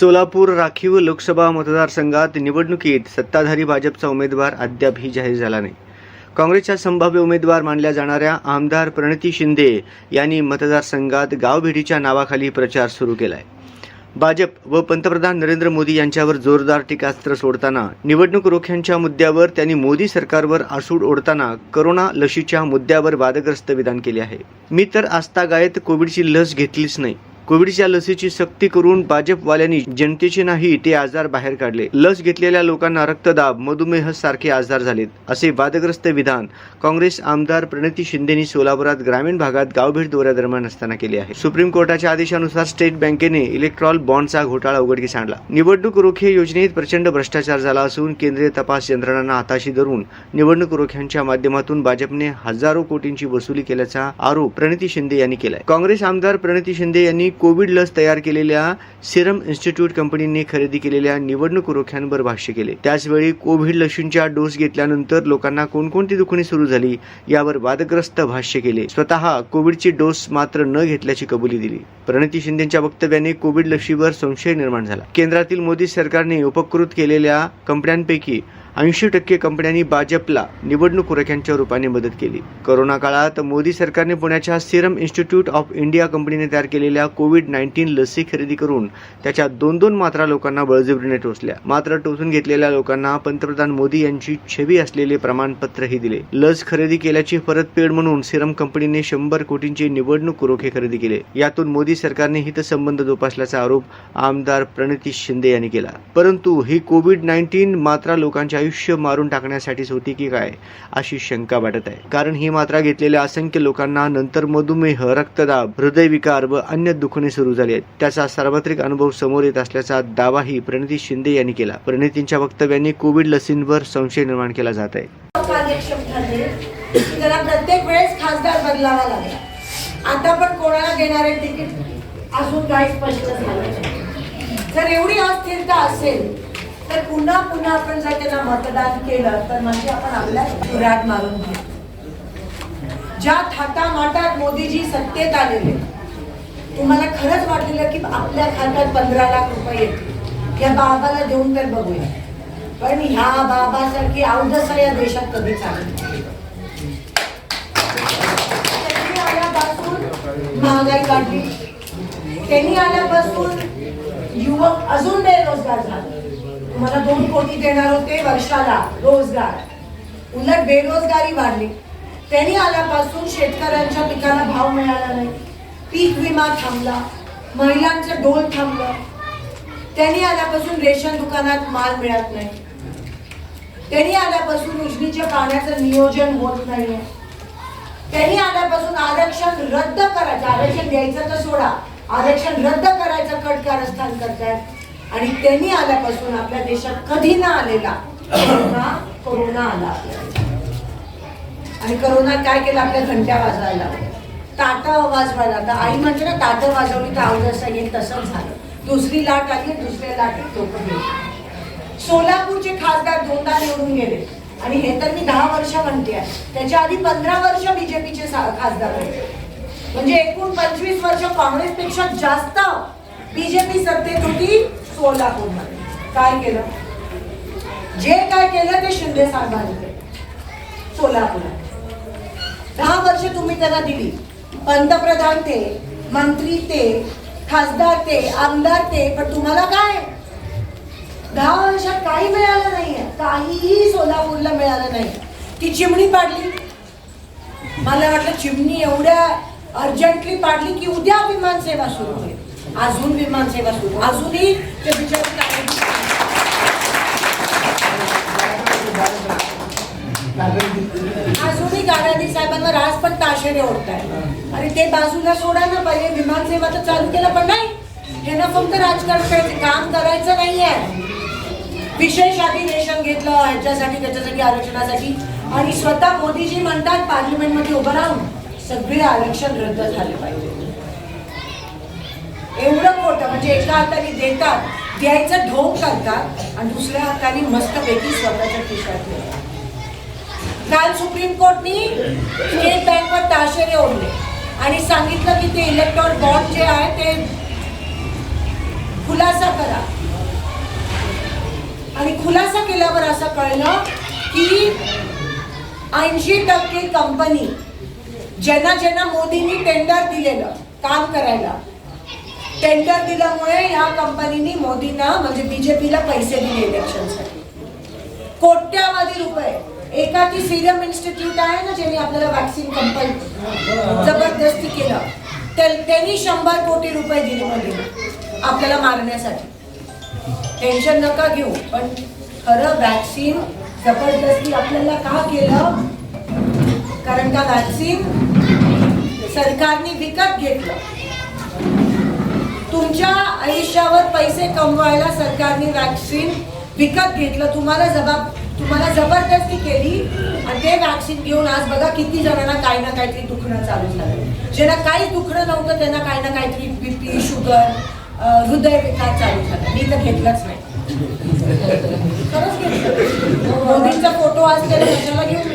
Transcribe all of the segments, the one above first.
सोलापूर राखीव लोकसभा मतदारसंघात निवडणुकीत सत्ताधारी भाजपचा उमेदवार अद्यापही जाहीर झाला नाही. काँग्रेसच्या संभाव्य उमेदवार मानल्या जाणाऱ्या आमदार प्रणती शिंदे यांनी मतदारसंघात गावभेटीच्या नावाखाली प्रचार सुरू केलाय. भाजप व पंतप्रधान नरेंद्र मोदी यांच्यावर जोरदार टीकास्त्र सोडताना निवडणूक रोख्यांच्या मुद्द्यावर त्यांनी मोदी सरकारवर आसूड ओढताना करोना लशीच्या मुद्द्यावर वादग्रस्त विधान केले आहे. मी तर आस्थागायत कोविडची लस घेतलीच नाही. कोविडच्या लसीची सक्ती करून भाजपवाल्यांनी जनतेचे नाही ते आजार बाहेर काढले. लस घेतलेल्या लोकांना रक्तदाब मधुमेह सारखे आजार झालेत असे वादग्रस्त विधान काँग्रेस आमदार प्रणिती शिंदेनी सोलापुरात ग्रामीण भागात गावभेट दौऱ्यादरम्यान असताना केले आहे. सुप्रीम कोर्टाच्या आदेशानुसार स्टेट बँकेने इलेक्ट्रॉल बॉन्डचा घोटाळा उघडकीस आणला. निवडणूक रोखे योजनेत प्रचंड भ्रष्टाचार झाला असून केंद्रीय तपास यंत्रणांना हाताशी धरून निवडणूक रोख्यांच्या माध्यमातून भाजपने हजारो कोटींची वसुली केल्याचा आरोप प्रणिती शिंदे यांनी केलाय. काँग्रेस आमदार प्रणिती शिंदे यांनी कोविड लस तयार केलेल्या सिरम इन्स्टिट्यूट कंपनीने खरेदी केलेल्या निवडणूक रोख्यांवर भाष्य केले. त्याचवेळी कोविड लशींच्या डोस घेतल्यानंतर लोकांना कोणकोणती दुखणी सुरू झाली यावर वादग्रस्त भाष्य केले. स्वतः कोविडची डोस मात्र न घेतल्याची कबुली दिली. प्रणिती शिंदेच्या वक्तव्याने कोविड लशीवर संशय निर्माण झाला. केंद्रातील मोदी सरकारने उपकृत केलेल्या कंपन्यांपैकी ऐंशी टक्के कंपन्यांनी भाजपला निवडणूक रोख्यांच्या रूपाने मदत केली. कोरोना काळात मोदी सरकारने पुण्याच्या सिरम इन्स्टिट्यूट ऑफ इंडिया कंपनीने तयार केलेल्या कोविड नाईन्टीन लसी खरेदी करून त्याच्या दोन दोन मात्रा लोकांना बळजबरीने टोचल्या. मात्र टोचून घेतलेल्या लोकांना पंतप्रधान मोदी यांची छवी असलेले प्रमाणपत्रही दिले. लस खरेदी केल्याची परतफेड म्हणून सिरम कंपनीने शंभर कोटींचे निवडणूक रोखे खरेदी केले. यातून मोदी सरकारने हितसंबंध जोपासल्याचा आरोप आमदार प्रणिती शिंदे यांनी केला. परंतु ही कोविड नाईन्टीन मात्रा लोकांच्या आयुष्य मारून टाकण्यासाठीच होती की काय अशी शंका वाटत आहे. कारण ही मात्रा घेतलेल्या असंख्य लोकांना नंतर मधुमेह रक्तदाब हृदयविकार व अन्य दुखणे सुरू झाली आहेत. त्याचा सार्वत्रिक अनुभव समोर येत असल्याचा दावाही प्रणिती शिंदे यांनी केला. प्रणितींच्या वक्तव्याने कोविड लसींवर संशय निर्माण केला जात आहे. त्याला प्रत्येक वेळेस खासदार बदलावा लागला. आता पण कोणाला देणारे तिकीट? अजून काही स्पष्ट झालं जर एवढी अस्थिरता असेल तर पुन्हा पुन्हा आपण जर त्यांना मतदान केलं तर म्हणजे आपण आपल्या सुराट मारून घेऊ. ज्या थाटामाटात मोदीजी सत्तेत आलेले तुम्हाला खरंच वाटलेलं की आपल्या खात्यात पंधरा लाख रुपये येतील. या बाबाला देऊन तर बघूया. पण ह्या बाबासारखी अवधसा या देशात कधी चालली त्यांनी आल्यापासून महागाई काढली त्यांनी आल्यापासून युवक अजून बेरोजगार झाले. तुम्हाला दोन कोटी देणार होते वर्षाला रोजगार. उलट बेरोजगारी वाढली. त्यांनी आल्यापासून शेतकऱ्यांच्या पिकाला भाव मिळाला नाही. पीक विमा थांबला महिलांचं डोल थांबलं. त्यांनी आल्यापासून रेशन दुकानात माल मिळत नाही. त्यांनी आल्यापासून उजनीच्या पाण्याचं नियोजन होत नाही त्यांनी आल्यापासून आरक्षण रद्द करायचं आरक्षण द्यायचं तर सोडा. आरक्षण रद्द करायचं कट कारस्थान करतायत. आणि त्यांनी आल्यापासून आपल्या देशात कधी ना आलेला कोरोना कोरोना आला आणि करोना काय केलं? आपल्या घंट्या वाजवायला लागल्या. ताटं वाजवायला तर आई म्हणते ना ताटं वाजवली तर आऊ जसं येईल तसंच झालं. दुसरी लाट आली दुसऱ्या लाटेत लोक सोलापूरचे खासदार दोनदा निवडून गेले. आणि हे तर मी दहा वर्ष म्हणते आहे. त्याच्या आधी पंधरा वर्ष बीजेपीचे खासदार होते. म्हणजे एकूण पंचवीस वर्ष काँग्रेसपेक्षा जास्त बीजेपी सत्तेत होती. सोलापूरमध्ये काय केलं? जे काय केलं ते शिंदे साहेबांनी केलं सोलापुरात दहा वर्ष तुम्ही त्यांना दिली. पंतप्रधान ते मंत्री ते खासदार ते आमदार ते पण तुम्हाला काय? दहा वर्षात काही मिळालं नाहीये. काहीही सोलापूरला मिळालं नाही. ती चिमणी पाडली. मला वाटलं चिमणी एवढ्या अर्जंटली पाडली की उद्या विमानसेवा सुरू होईल. अजून विमान सेवा सुरू अजूनही ते बिचारे अजूनही गाडादी साहेबांना राज पण ताशेरे ओढताय. आणि ते बाजूला सोडा ना पहिले. विमान सेवा तर चालू केलं पण नाही. हे ना फक्त राजकारण करायचं काम करायचं नाही आहे विशेष अधिवेशन घेतलं ह्याच्यासाठी त्याच्यासाठी आरक्षणासाठी. आणि स्वतः मोदीजी म्हणतात पार्लिमेंटमध्ये उभं राहून सगळे आरक्षण रद्द झाले पाहिजे. एवढं मोठं म्हणजे एका हाताने देतात द्यायचं ढोंग करतात आणि दुसऱ्या हाताने मस्तपैकी स्वतःच्या खिशात ठेवतात. काल सुप्रीम कोर्टनी स्टेट बँकवर ताशेरे ओढले आणि सांगितलं की ते इलेक्ट्रॉन बॉन्ड जे आहे ते खुलासा करा आणि खुलासा केल्यावर असं कळलं की ऐंशी टक्के कंपनी ज्यांना ज्यांना मोदींनी टेंडर दिलेलं काम करायला टेंडर दिल्यामुळे ह्या कंपनीनी मोदींना म्हणजे बीजेपीला पैसे दिले इलेक्शनसाठी कोट्यावधी रुपये. एका ती सिरम इन्स्टिट्यूट आहे ना ज्यांनी आपल्याला वॅक्सिन कंपनी जबरदस्ती केलं. ते- त्यांनी शंभर कोटी रुपये दिले मोदींना आपल्याला मारण्यासाठी. टेन्शन नका घेऊ पण खरं वॅक्सिन जबरदस्ती आपल्याला का केलं? कारण का वॅक्सिन सरकारने विकत घेतलं. तुमच्या आयुष्यावर पैसे कमवायला सरकारने वॅक्सिन विकत घेतलं. तुम्हाला जबाब तुम्हाला जबरदस्ती केली आणि ते वॅक्सिन घेऊन आज बघा किती जणांना काही ना काहीतरी दुखणं चालू झालं. ज्यांना काही दुखणं नव्हतं त्यांना काही ना काहीतरी बीपी शुगर हृदय विकार चालू झाला. मी तर घेतलंच नाही. खरंच घेतलं. मोदींचा फोटो आज त्याला घेऊन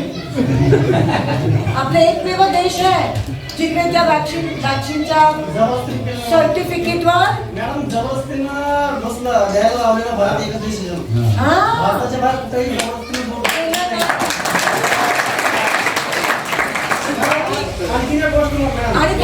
आपला एकमेव देश आहे. जिग्रेच्या वॅक्सिन वॅक्सिनच्या सर्टिफिकेटवर मॅडम जबरदस्तीनं बसलं द्यायला लावलेलं भारत एकच डिसिजन भारताच्या बाहेर कुठेही जबरदस्तीनं एक गोष्ट आणि